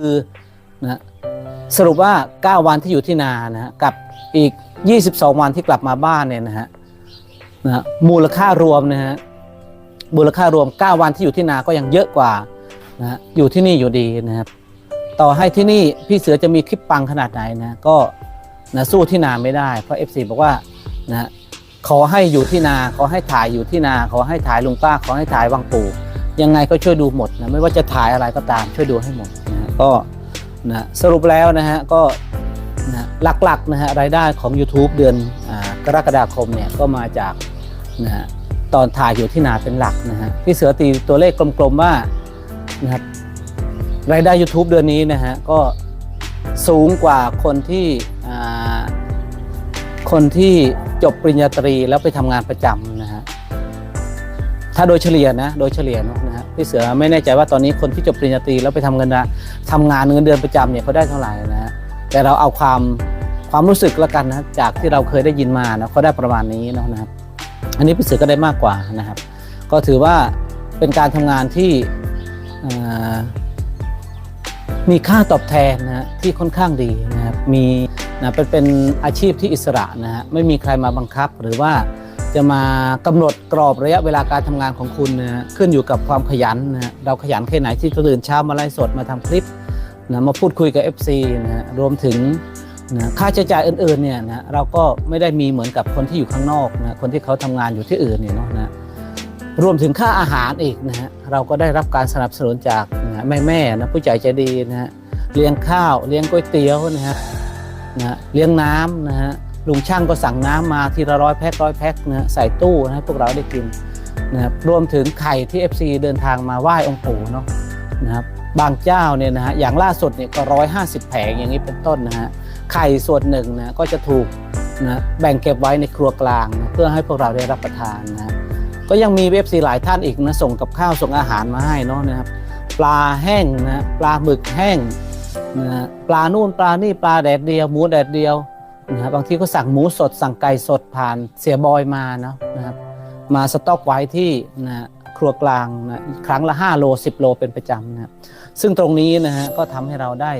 คือนะสรุปว่า 9 วันที่อยู่ที่นานะฮะกับอีก 22 วันที่กลับมาบ้านเนี่ยนะฮะนะมูลค่ารวมนะฮะมูลค่ารวม 9 วันที่อยู่ที่นาก็ยังเยอะกว่านะอยู่ที่นี่อยู่ดีนะครับต่อให้ที่นี่พี่เสือจะมีคลิปปังขนาดไหนนะก็นะสู้ที่นาไม่ได้ เพราะ FC บอกว่านะขอให้อยู่ที่นาขอให้ถ่ายอยู่ที่นาขอให้ถ่ายลุงป้าขอให้ถ่ายวังปู่ยังไงก็ช่วยดูหมดนะไม่ว่าจะถ่ายอะไรก็ตามช่วยดูให้หมด ก็นะสรุปแล้วนะฮะก็นะหลักๆนะฮะรายได้ของ YouTube เดือนอกรกฎาคมเนี่ยก็มาจากนะฮะตอนถ่ายอยู่ที่นาเป็นหลักนะฮะพี่เสือตีตัวเลขกลมๆว่านะครับรายได้ YouTube เดือนนี้นะฮะก็สูงกว่าคนที่คนที่จบปริญญาตรีแล้วไปทำงานประจำ ถ้าโดยเฉลี่ยนะ โดยเฉลี่ยนะฮะพี่เสือไม่แน่ใจว่าตอนนี้คนที่จบปริญญาตรีแล้วไปทำเงินนะทำงานเงินเดือนประจำเนี่ยเขาได้เท่าไหร่นะฮะแต่เราเอาความความรู้สึกล้วกันนะจากที่เราเคยได้ยินมานะเขาได้ประมาณนี้นะครับ อันนี้พี่เสือก็ได้มากกว่านะครับ ก็ถือว่าเป็นการทำงานที่มีค่าตอบแทนนะฮะที่ค่อนข้างดีนะครับมีนะเป็นเป็นอาชีพที่อิสระนะฮะไม่มีใครมาบังคับหรือว่า จะมากำหนดกรอบระยะเวลาการทำงานของคุณนะฮะขึ้นอยู่กับความขยันนะฮะเราขยันแค่ไหนที่ตื่นเช้ามาไลฟ์สดมาทำคลิปนะมาพูดคุยกับ FC นะฮะรวมถึงนะค่าใช้จ่ายอื่นๆเนี่ยนะเราก็ไม่ได้มีเหมือนกับคนที่อยู่ข้างนอกนะคนที่เขาทำงานอยู่ที่อื่นเนี่ยเนาะนะรวมถึงค่าอาหารอีกนะฮะเราก็ได้รับการสนับสนุนจากนะแม่แม่ๆนะผู้ใหญ่ใจดีนะฮะเลี้ยงข้าวเลี้ยงก๋วยเตี๋ยวนะฮะนะฮะเลี้ยงน้ำนะฮะ ลุงช่างก็สั่งน้ำมาทีละร้อยแพ็คร้อยแพ็คนะฮะใส่ตู้ให้พวกเราได้กินนะครับรวมถึงไข่ที่ FC เดินทางมาไหว้องค์ปู่เนาะนะครับบางเจ้าเนี่ยนะฮะอย่างล่าสุดเนี่ยก็ร้อยห้าสิบแผงอย่างนี้เป็นต้นนะฮะไข่ส่วนหนึ่งนะก็จะถูกนะแบ่งเก็บไว้ในครัวกลางนะเพื่อให้พวกเราได้รับประทานนะฮะก็ยังมีเว็บซีหลายท่านอีกนะส่งกับข้าวส่งอาหารมาให้เนาะนะครับปลาแห้งนะปลาหมึกแห้งนะปลานู่นปลานี่ปลาแดดเดียวหมูแดดเดียว นะครับบางทีก็สั่งหมูสดสั่งไก่สดผ่านเสียบอยมาเนาะนะครับมาสต็อกไว้ที่นะครัวกลางนะครั้งละ 5 โล 10 โลเป็นประจำนะครับซึ่งตรงนี้นะฮะก็ทำให้เราได้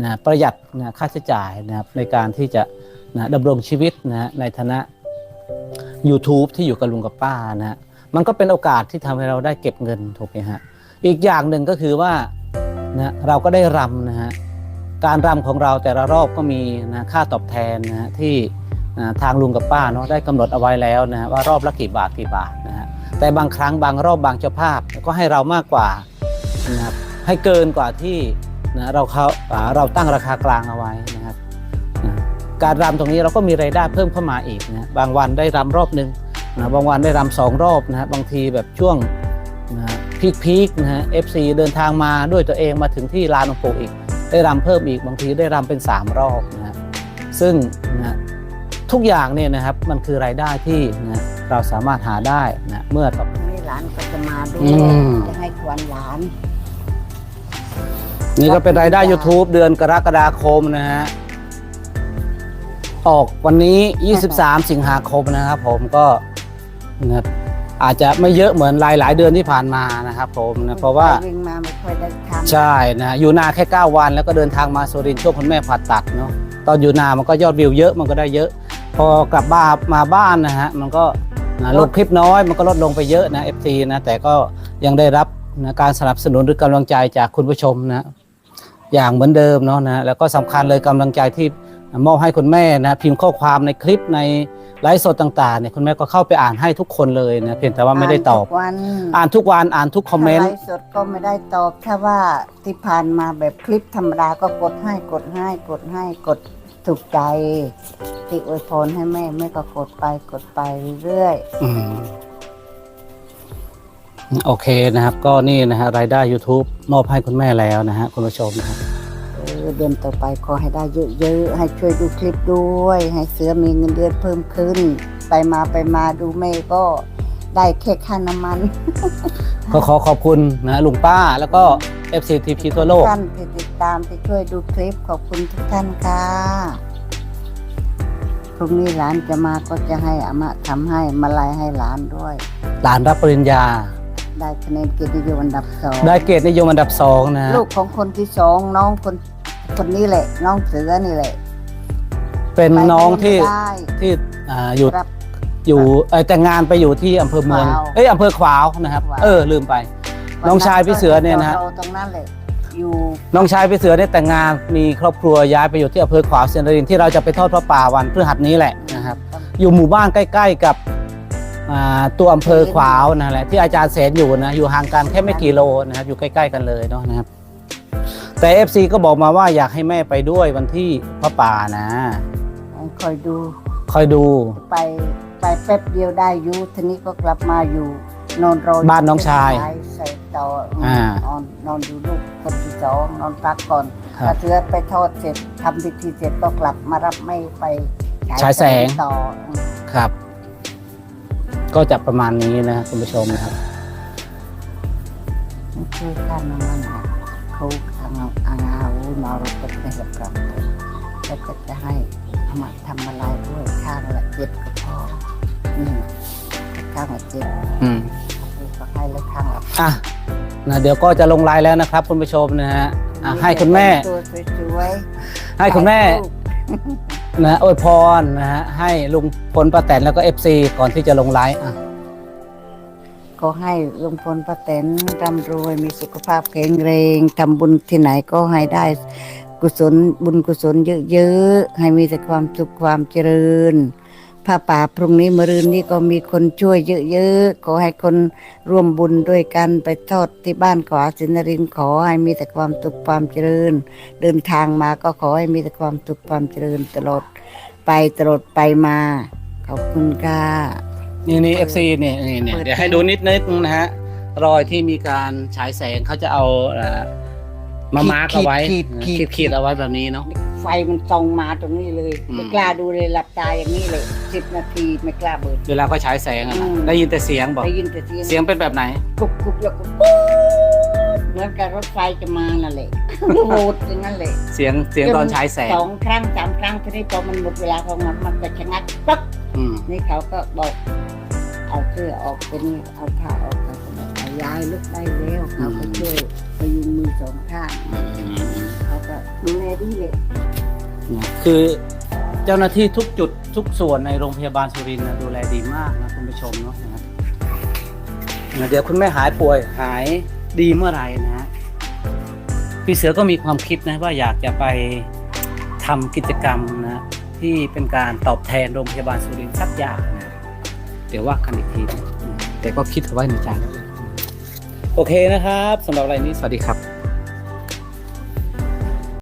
นะประหยัดนะค่าใช้จ่ายนะครับในการที่จะนะดำรงชีวิตนะฮะในฐานะ YouTube ที่อยู่กับลุงกับป้านะมันก็เป็นโอกาสที่ทำให้เราได้เก็บเงินถูกไหมฮะอีกอย่างหนึ่งก็คือว่านะเราก็ได้รำ การรำของเราแต่ละรอบก็มีนะค่าตอบแทนนะที่นะทางลุงกับป้าเนาะได้กำหนดเอาไว้แล้วนะว่ารอบละกี่บาทกี่บาทนะฮะแต่บางครั้งบางรอบบางเจ้าภาพก็ให้เรามากกว่านะครับให้เกินกว่าที่นะเราเขาอ่าเราตั้งราคากลางเอาไว้นะครับนะการรำตรงนี้เราก็มีรายได้เพิ่มเข้ามาอีกนะบางวันได้รำรอบหนึ่งนะบางวันได้รำสองรอบนะฮะบางทีแบบช่วงนะพีคพีคๆนะฮะ FC เดินทางมาด้วยตัวเองมาถึงที่ลานหลวงปู่อีก ได้รำเพิ่มอีกบางทีได้รำเป็น 3 รอบนะฮะซึ่งนะทุกอย่างเนี่ยนะครับมันคือรายได้ที่นะเราสามารถหาได้นะเมื่อต่อนี่หลานก็จะมาด้วอืยมจะให้ควันหลาน นี่ก็เป็นรายได้ YouTube เดือนกรกฎาคมนะฮะออกวันนี้ 23 สิงหาคมนะครับผมก็นะครับ อาจจะไม่เยอะเหมือนหลายหลาย ๆ เดือนที่ผ่านมานะครับผมนะเพราะว่าวิ่งมาไม่ค่อยได้ทำใช่นะฮะอยู่นาแค่ 9 วันแล้วก็เดินทางมาสุรินทร์ช่วงคุณแม่ผ่าตัดเนาะตอนอยู่นามันก็ยอดวิวเยอะมันก็ได้เยอะ พอกลับบ้านมาบ้านนะฮะมันก็นะลงคลิปน้อยมันก็ลดลงไปเยอะนะ FT นะแต่ก็ยังได้รับนะการสนับสนุนหรือกำลังใจจากคุณผู้ชมนะอย่างเหมือนเดิมเนาะนะแล้วก็สำคัญเลยกำลังใจที่ มอบให้คุณแม่นะพิมพ์ข้อความในคลิปในไลฟ์สดต่างๆเนี่ยคุณแม่ก็เข้าไปอ่านให้ทุกคนเลยนะเพียงแต่ว่าไม่ได้ตอบทุกวันอ่านทุกวันอ่านทุกคอมเมนถ้าต์ ไลฟ์สดก็ไม่ได้ตอบถ้าว่าที่ผ่านมาแบบคลิปธรรมดาก็กดให้กดให้กดให้กดถูกใจที่อวยพรให้แม่แม่ก็กดไปกดไปเรื่อยอืมโอเคนะครับ ก็นี่นะฮะรายได้ YouTube มอบให้คุณแม่แล้วนะฮะคุณผู้ชมนะครับๆ เออเดือนต่อไปขอให้ได้เยอะๆ ให้ช่วยดูคลิปด้วย ให้เสือมีเงินเดือนเพิ่มขึ้น ไปมาไปมาดูแม่ก็ได้แค่ค่าน้ำมัน ก็ขอขอบคุณนะลุงป้าแล้วก็ FCTP ทั่วโลก ท่านที่ติดตามที่ช่วยดูคลิปขอบคุณทุกท่านค่ะพรุ่งนี้หลานจะมาก็จะให้อาม่าทำให้มาลายให้หลานด้วย หลานรับปริญญา ได้คะแนนเกียรตินิยมอันดับสองได้เกรดนิยมอันดับสองนะฮะลูกของคนที่สองน้องคน คนนี้แหละ น้องเสือนี่แหละ เป็นน้องที่ไปไม่ได้ ที่อ่าอยู่รับ อยู่เอ่อแต่งงานไปอยู่ที่อำเภอเมืองขวาวเอ้ยอำเภอขวาวนะครับ ขวาว เออลืมไป น้องชายพี่เสือเนี่ยนะฮะ ราตรงนั้นแหละ อยู่น้องชายพี่เสือเนี่ยแต่งงานมีครอบครัวย้ายไปอยู่ที่อำเภอขวาวเซียนนรินทร์ที่เราจะไปทอดพระป่าวันพฤหัสนี้แหละนะครับ อยู่หมู่บ้านใกล้ ๆ กับอ่าตัวอำเภอขวาวนั่นแหละที่อาจารย์แสนอยู่นะอยู่ห่างกันแค่ไม่กี่โลนะครับอยู่ใกล้ ๆ กันเลยเนาะนะครับ แต่ FC ก็บอกมาว่าอยากให้แม่ไปด้วยวันที่พระป่านะ คอยดูคอยดูไปไปแป๊บเดียวได้อยู่ทีนี้ก็กลับมาอยู่นอนรอบ้านน้องชาย ใส่ต่ออ่า นอนนอนดูลูกคนที่สองนอนพักก่อนครับถ้าเสือไปทอดเสร็จทำพิธีเสร็จก็กลับมารับไม่ไปฉายแสง ต่ออืมครับ ก็จะประมาณนี้นะคุณผู้ชมนะครับ นี่คือข้างนั้นนะเขาทาง อางาวุนอรกในหลักกลับแล้วก็จะให้เอามาทำอะไรด้วยข้างละเจ็ดก็พอนี่ข้างละเจ็ดอืมก็ให้เลยข้างละอะนะเดี๋ยวก็จะลงไลน์แล้วนะครับ คุณผู้ชมนะฮะอะให้คุณแม่ ตัวสวยๆให้คุณแม่ ถ่ายรูป นะอวยพรนะฮะให้ลุงพลป้าแตนแล้วก็ FC ก่อนที่จะลงไลฟ์อะ ก็ให้ลุงพลป้าแตนร่ำรวยมีสุขภาพแข็งแรงทำบุญที่ไหนก็ให้ได้กุศลบุญกุศลเยอะๆ ให้มีแต่ความสุขความเจริญผ้าป่าพรุ่งนี้มรืนนี้ก็มีคนช่วยเยอะๆ ขอให้คนร่วมบุญด้วยกันไปทอดที่บ้านขวาสินรินขอให้มีแต่ความสุขความเจริญ เดินทางมาก็ขอให้มีแต่ความสุขความเจริญตลอดไปตลอดไปมา ขอบคุณค่ะ นี่นี่ FC เนี่ยนี่เนี่ยเปิดเดี๋ยวให้ดูนิดนิดนึงนะฮะรอยที่มีการฉายแสงเขาจะเอาเอ่อมามาร์กเอาไว้ขีดขีดขีด ขีดๆเอาไว้แบบนี้เนาะ ไฟมันส่องมาตรงนี้เลย อืม ไม่กล้าดูเลยหลับตาอย่างนี้เลยสิบนาทีไม่กล้าเบิด เวลาเขาฉายแสงอะนะอืม ได้ยินแต่เสียงบอก ได้ยินแต่เสียงเสียงเป็นแบบไหนกุบกุบแล้วก็ปุ๊บเหมือนกับรถไฟจะมานั่นแหละ โหดอย่างนั้นเลยเสียงเสียงตอนฉายแสงสองครั้งสามครั้งทีนี้พอมันหมดเวลาของมันมันก็ชะงักปั๊บอืมนี่เขาก็บอก เอาเสื้อออกเป็นเอาผ้าออกไปก็บอกเอาย้ายลุกได้แล้วเขาก็ช่วยพยุงมือสองข้างเขาก็ดูแลดีเลยคือเจ้าหน้าที่ทุกจุดทุกส่วนในโรงพยาบาลสุรินทร์นะดูแลดีมากนะคุณผู้ชมเนาะนะครับนะเดี๋ยวคุณแม่หายป่วยหายดีเมื่อไหร่นะฮะพี่เสือก็มีความคิดนะว่าอยากจะไปทำกิจกรรมนะที่เป็นการตอบแทนโรงพยาบาลสุรินทร์สักอย่างนะ เดี๋ยวว่ากันอีกที แต่ก็คิดเอาไว้ในใจโอเคนะครับสำหรับรายนี้สวัสดีครับ